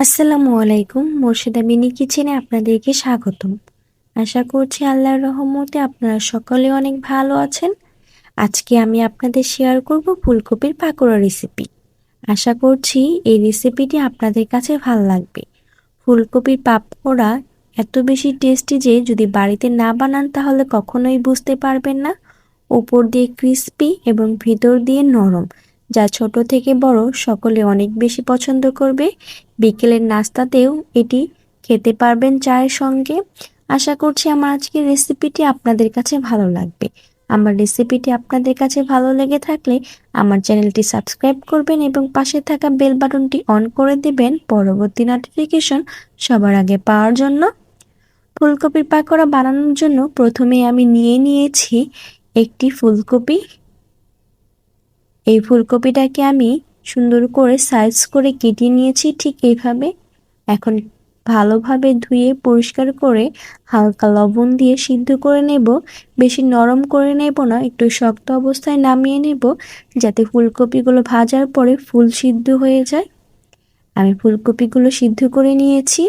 আসসালামু আলাইকুম, মোর্শেদা মিনি কিচেনে আপনাদেরকে স্বাগতম। আশা করছি আল্লাহর রহমতে আপনারা সকলে অনেক ভালো আছেন। আজকে আমি আপনাদের শেয়ার করব ফুলকপির পাকোড়া রেসিপি। আশা করছি এই রেসিপিটি আপনাদের কাছে ভালো লাগবে। ফুলকপির পাকোড়া এত বেশি টেস্টি যে যদি বাড়িতে না বানান তাহলে কখনোই বুঝতে পারবেন না। উপর দিয়ে ক্রিস্পি এবং ভিতর দিয়ে নরম। যা ছোট থেকে বড় সকলে অনেক বেশি পছন্দ করবে। বিকেলের নাস্তাতেও এটি খেতে পারবেন চায়ের সঙ্গে। আশা করছি আমার আজকের রেসিপিটি আপনাদের কাছে ভালো লাগবে। আমার রেসিপিটি আপনাদের কাছে ভালো লেগে থাকলে আমার চ্যানেলটি সাবস্ক্রাইব করবেন এবং পাশে থাকা বেল বাটনটি অন করে দেবেন পরবর্তী নোটিফিকেশন সবার আগে পাওয়ার জন্য। ফুলকপির পাকোড়া বানানোর জন্য প্রথমে আমি নিয়ে নিয়েছি একটি ফুলকপি। এই ফুলকপিটাকে আমি সুন্দর করে সাইজ করে কেটে নিয়েছি ঠিক এইভাবে। এখন ভালোভাবে ধুয়ে পরিষ্কার করে হালকা লবণ দিয়ে সিদ্ধ করে নেব। বেশি নরম করে নেব না, একটু শক্ত অবস্থায় নামিয়ে নেব যাতে ফুলকপিগুলো ভাজার পরে ফুল সিদ্ধ হয়ে যায়। আমি ফুলকপিগুলো সিদ্ধ করে নিয়েছি।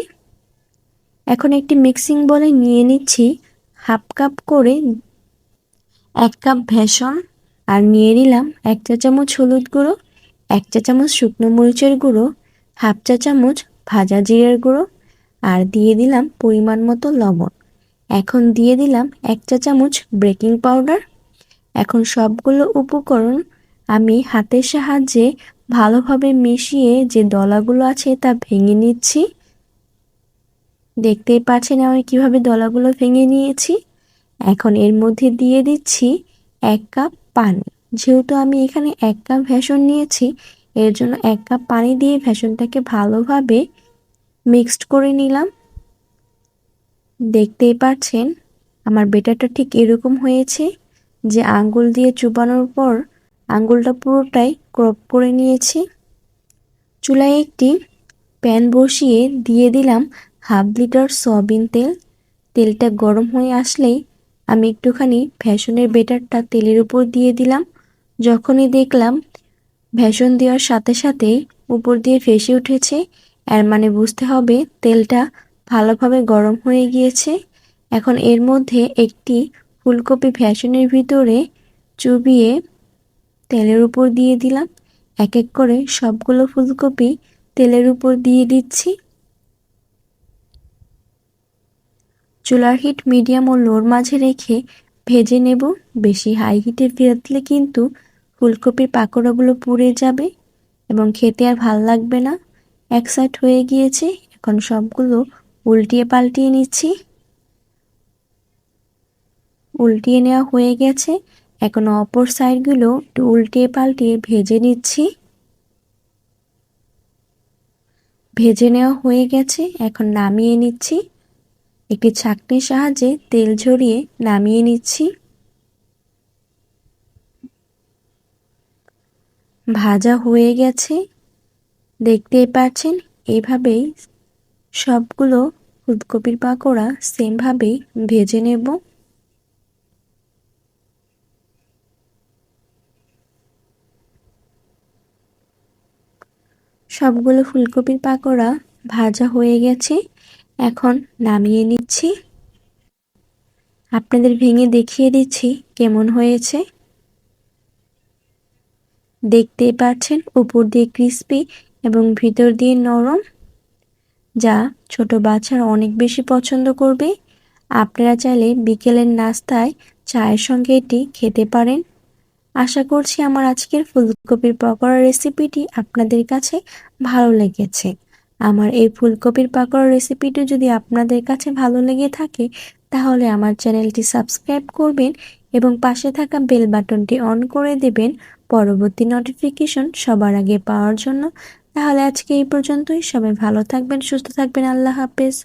এখন একটি মিক্সিং বলে নিয়ে নিচ্ছি হাফ কাপ করে এক কাপ ভেষণ আর নিয়ে নিলাম এক চা চামচ হলুদ গুঁড়ো, এক চা চামচ শুকনো মরিচের গুঁড়ো, হাফ চা চামচ ভাজা জিরের গুঁড়ো আর দিয়ে দিলাম পরিমাণ মতো লবণ। এখন দিয়ে দিলাম এক চা চামচ বেকিং পাউডার। এখন সবগুলো উপকরণ আমি হাতের সাহায্যে ভালোভাবে মিশিয়ে যে দলাগুলো আছে তা ভেঙে নিচ্ছি। দেখতেই পাচ্ছেন আমি কীভাবে দলাগুলো ভেঙে নিয়েছি। এখন এর মধ্যে দিয়ে দিচ্ছি এক কাপ পানি। যেহেতু আমি এখানে এক কাপ ভেষণ নিয়েছি, এর জন্য এক কাপ পানি দিয়ে ভেষণটাকে ভালোভাবে মিক্সড করে নিলাম। দেখতেই পাচ্ছেন, আমার বেটারটা ঠিক এরকম হয়েছে যে আঙ্গুল দিয়ে চুবানোর পর আঙ্গুলটা পুরোটাই ক্রপ করে নিয়েছি। চুলায় একটি প্যান বসিয়ে দিয়ে দিলাম হাফ লিটার সয়াবিন তেল। তেলটা গরম হয়ে আসলেই আমি একটুখানি ভ্যাসনের বেটারটা তেলের উপর দিয়ে দিলাম। যখনই দেখলাম ভ্যাসন দেওয়ার সাথে সাথে উপর দিয়ে ফেসে উঠেছে, এর মানে বুঝতে হবে তেলটা ভালোভাবে গরম হয়ে গিয়েছে। এখন এর মধ্যে একটি ফুলকপি ভ্যাসনের ভিতরে চুবিয়ে তেলের উপর দিয়ে দিলাম। এক এক করে সবগুলো ফুলকপি তেলের উপর দিয়ে দিচ্ছি। চুলার হিট মিডিয়াম ও লোর মাঝে রেখে ভেজে নেব। বেশি হাই হিটে ভেজলে কিন্তু ফুলকপির পাকোড়াগুলো পুড়ে যাবে এবং খেতে আর ভালো লাগবে না। এক সাইড হয়ে গিয়েছে, এখন সবগুলো উল্টিয়ে পাল্টিয়ে নিচ্ছি। উল্টিয়ে নেওয়া হয়ে গেছে, এখন অপর সাইডগুলো একটু উল্টিয়ে পাল্টিয়ে ভেজে নিচ্ছি। ভেজে নেওয়া হয়ে গেছে, এখন নামিয়ে নিচ্ছি। একটি ছাকনির সাহায্যে তেল ঝরিয়ে নামিয়ে নিচ্ছি। ভাজা হয়ে গেছে। দেখতেই পাচ্ছেন, এভাবেই সবগুলো ফুলকপির পাকোড়া সেমভাবেই ভেজে নেব। সবগুলো ফুলকপির পাকোড়া ভাজা হয়ে গেছে। এখন নামিয়ে নিচ্ছি। আপনাদের ভেঙে দেখিয়ে দিচ্ছি কেমন হয়েছে। দেখতেই পাচ্ছেন উপর দিয়ে ক্রিস্পি এবং ভিতর দিয়ে নরম, যা ছোট বাচ্চারা অনেক বেশি পছন্দ করবে। আপনারা চাইলে বিকেলের নাস্তায় চায়ের সঙ্গে এটি খেতে পারেন। আশা করছি আমার আজকের ফুলকপির পকোড়া রেসিপিটি আপনাদের কাছে ভালো লেগেছে। আমার এই ফুলকপির পাকোড়া রেসিপিটি যদি আপনাদের কাছে ভালো লেগে থাকে, তাহলে আমার চ্যানেলটি সাবস্ক্রাইব করবেন এবং পাশে থাকা বেল বাটনটি অন করে দেবেন পরবর্তী নোটিফিকেশন সবার আগে পাওয়ার জন্য। তাহলে আজকে এই পর্যন্তই। সবাই ভালো থাকবেন, সুস্থ থাকবেন। আল্লাহ হাফেজ।